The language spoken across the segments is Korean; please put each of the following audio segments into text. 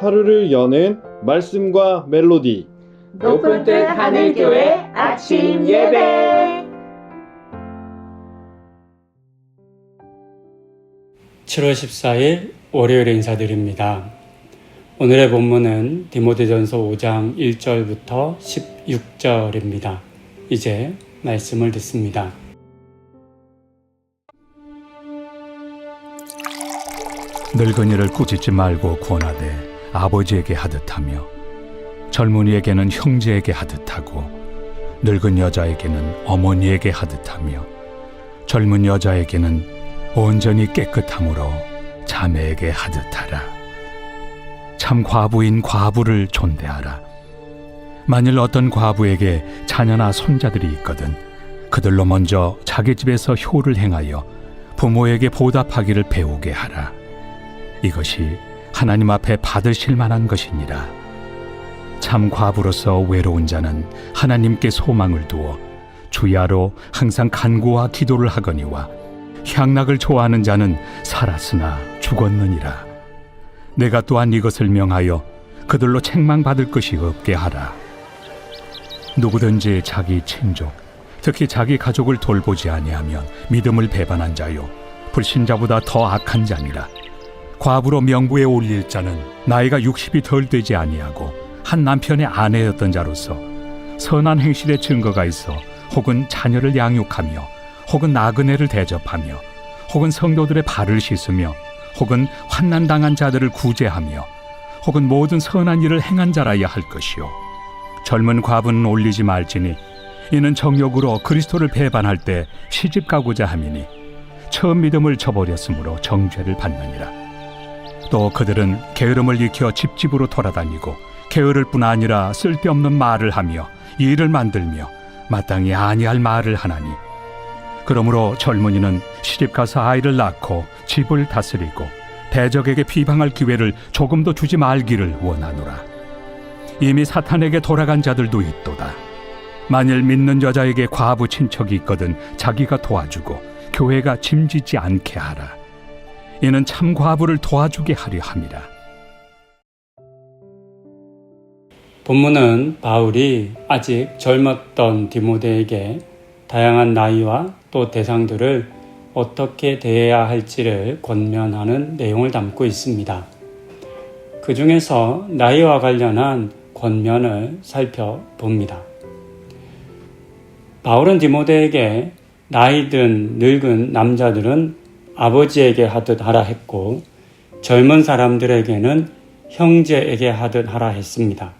하루를 여는 말씀과 멜로디 높은 뜻 하늘교회 아침 예배 7월 14일 월요일 인사드립니다. 오늘의 본문은 디모데전서 5장 1절부터 16절입니다. 이제 말씀을 듣습니다. 늙은이를 꾸짖지 말고 권하되 아버지에게 하듯 하며 젊은이에게는 형제에게 하듯 하고 늙은 여자에게는 어머니에게 하듯 하며 젊은 여자에게는 온전히 깨끗함으로 자매에게 하듯 하라. 참 과부인 과부를 존대하라. 만일 어떤 과부에게 자녀나 손자들이 있거든 그들로 먼저 자기 집에서 효를 행하여 부모에게 보답하기를 배우게 하라. 이것이 하나님 앞에 받으실 만한 것이니라. 참 과부로서 외로운 자는 하나님께 소망을 두어 주야로 항상 간구와 기도를 하거니와 향락을 좋아하는 자는 살았으나 죽었느니라. 내가 또한 이것을 명하여 그들로 책망받을 것이 없게 하라. 누구든지 자기 친족, 특히 자기 가족을 돌보지 아니하면 믿음을 배반한 자요, 불신자보다 더 악한 자니라. 과부로 명부에 올릴 자는 나이가 60이 덜 되지 아니하고 한 남편의 아내였던 자로서 선한 행실의 증거가 있어 혹은 자녀를 양육하며 혹은 나그네를 대접하며 혹은 성도들의 발을 씻으며 혹은 환난 당한 자들을 구제하며 혹은 모든 선한 일을 행한 자라야 할 것이요. 젊은 과부는 올리지 말지니 이는 정욕으로 그리스도를 배반할 때 시집 가고자 함이니 처음 믿음을 저버렸으므로 정죄를 받느니라 또 그들은 게으름을 익혀 집집으로 돌아다니고 게으를 뿐 아니라 쓸데없는 말을 하며 일을 만들며 마땅히 아니할 말을 하나니. 그러므로 젊은이는 시집 가서 아이를 낳고 집을 다스리고 대적에게 비방할 기회를 조금도 주지 말기를 원하노라. 이미 사탄에게 돌아간 자들도 있도다. 만일 믿는 여자에게 과부 친척이 있거든 자기가 도와주고 교회가 짐지지 않게 하라 이는 참 과부를 도와주게 하려 함이라 본문은 바울이 아직 젊었던 디모데에게 다양한 나이와 또 대상들을 어떻게 대해야 할지를 권면하는 내용을 담고 있습니다. 그 중에서 나이와 관련한 권면을 살펴봅니다. 바울은 디모데에게 나이든 늙은 남자들은 아버지에게 하듯 하라 했고 젊은 사람들에게는 형제에게 하듯 하라 했습니다.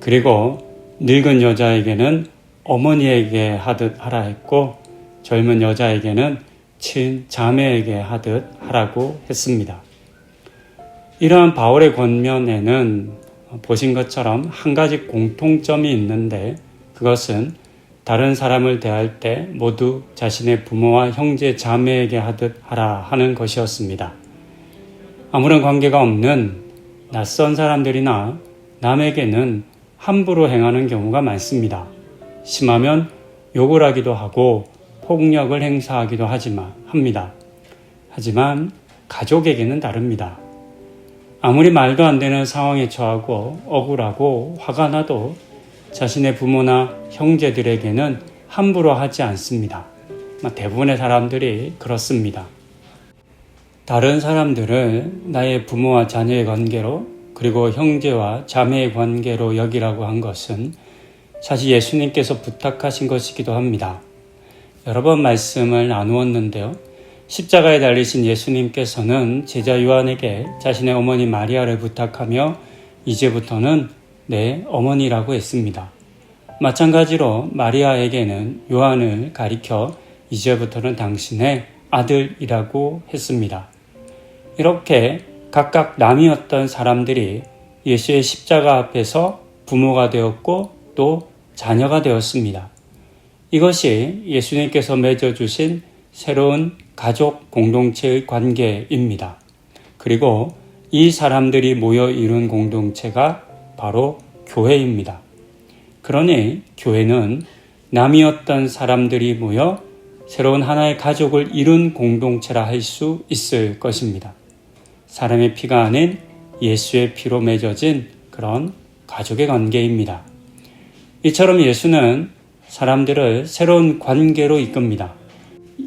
그리고 늙은 여자에게는 어머니에게 하듯 하라 했고 젊은 여자에게는 친 자매에게 하듯 하라고 했습니다. 이러한 바울의 권면에는 보신 것처럼 한 가지 공통점이 있는데 그것은 다른 사람을 대할 때 모두 자신의 부모와 형제 자매에게 하듯 하라 하는 것이었습니다. 아무런 관계가 없는 낯선 사람들이나 남에게는 함부로 행하는 경우가 많습니다. 심하면 욕을 하기도 하고 폭력을 행사하기도 하지만 합니다. 하지만 가족에게는 다릅니다. 아무리 말도 안 되는 상황에 처하고 억울하고 화가 나도 자신의 부모나 형제들에게는 함부로 하지 않습니다. 대부분의 사람들이 그렇습니다. 다른 사람들을 나의 부모와 자녀의 관계로 그리고 형제와 자매의 관계로 여기라고 한 것은 사실 예수님께서 부탁하신 것이기도 합니다. 여러 번 말씀을 나누었는데요. 십자가에 달리신 예수님께서는 제자 요한에게 자신의 어머니 마리아를 부탁하며 이제부터는 내 어머니라고 했습니다. 마찬가지로 마리아에게는 요한을 가리켜 이제부터는 당신의 아들이라고 했습니다. 이렇게 각각 남이었던 사람들이 예수의 십자가 앞에서 부모가 되었고 또 자녀가 되었습니다. 이것이 예수님께서 맺어주신 새로운 가족 공동체의 관계입니다. 그리고 이 사람들이 모여 이룬 공동체가 바로 교회입니다. 그러니 교회는 남이었던 사람들이 모여 새로운 하나의 가족을 이룬 공동체라 할 수 있을 것입니다. 사람의 피가 아닌 예수의 피로 맺어진 그런 가족의 관계입니다. 이처럼 예수는 사람들을 새로운 관계로 이끕니다.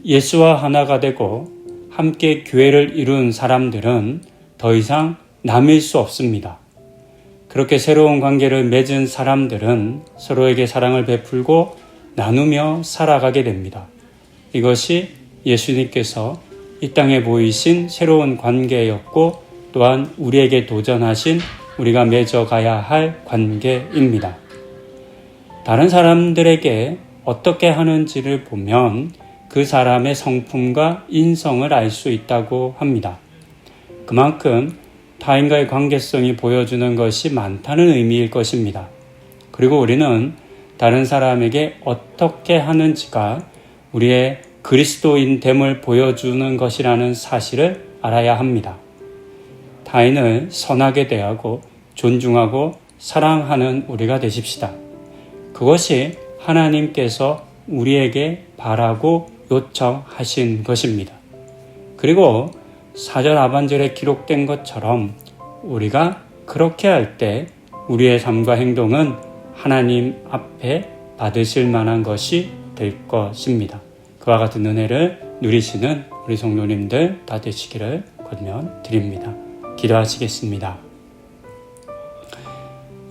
예수와 하나가 되고 함께 교회를 이룬 사람들은 더 이상 남일 수 없습니다. 그렇게 새로운 관계를 맺은 사람들은 서로에게 사랑을 베풀고 나누며 살아가게 됩니다. 이것이 예수님께서 이 땅에 보이신 새로운 관계였고 또한 우리에게 도전하신 우리가 맺어가야 할 관계입니다. 다른 사람들에게 어떻게 하는지를 보면 그 사람의 성품과 인성을 알 수 있다고 합니다. 그만큼 타인과의 관계성이 보여주는 것이 많다는 의미일 것입니다. 그리고 우리는 다른 사람에게 어떻게 하는지가 우리의 그리스도인됨을 보여주는 것이라는 사실을 알아야 합니다. 타인을 선하게 대하고 존중하고 사랑하는 우리가 되십시다. 그것이 하나님께서 우리에게 바라고 요청하신 것입니다. 그리고 사절 하반절에 기록된 것처럼 우리가 그렇게 할 때 우리의 삶과 행동은 하나님 앞에 받으실 만한 것이 될 것입니다. 그와 같은 은혜를 누리시는 우리 성도님들 다 되시기를 권면 드립니다. 기도하시겠습니다.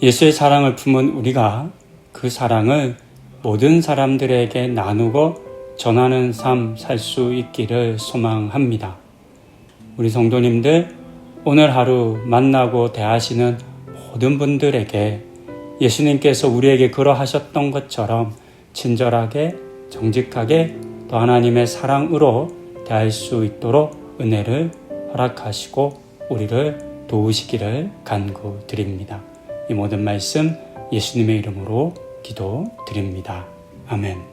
예수의 사랑을 품은 우리가 그 사랑을 모든 사람들에게 나누고 전하는 삶 살 수 있기를 소망합니다. 우리 성도님들 오늘 하루 만나고 대하시는 모든 분들에게 예수님께서 우리에게 그러하셨던 것처럼 친절하게 정직하게 또 하나님의 사랑으로 대할 수 있도록 은혜를 허락하시고 우리를 도우시기를 간구드립니다. 이 모든 말씀 예수님의 이름으로 기도 드립니다. 아멘.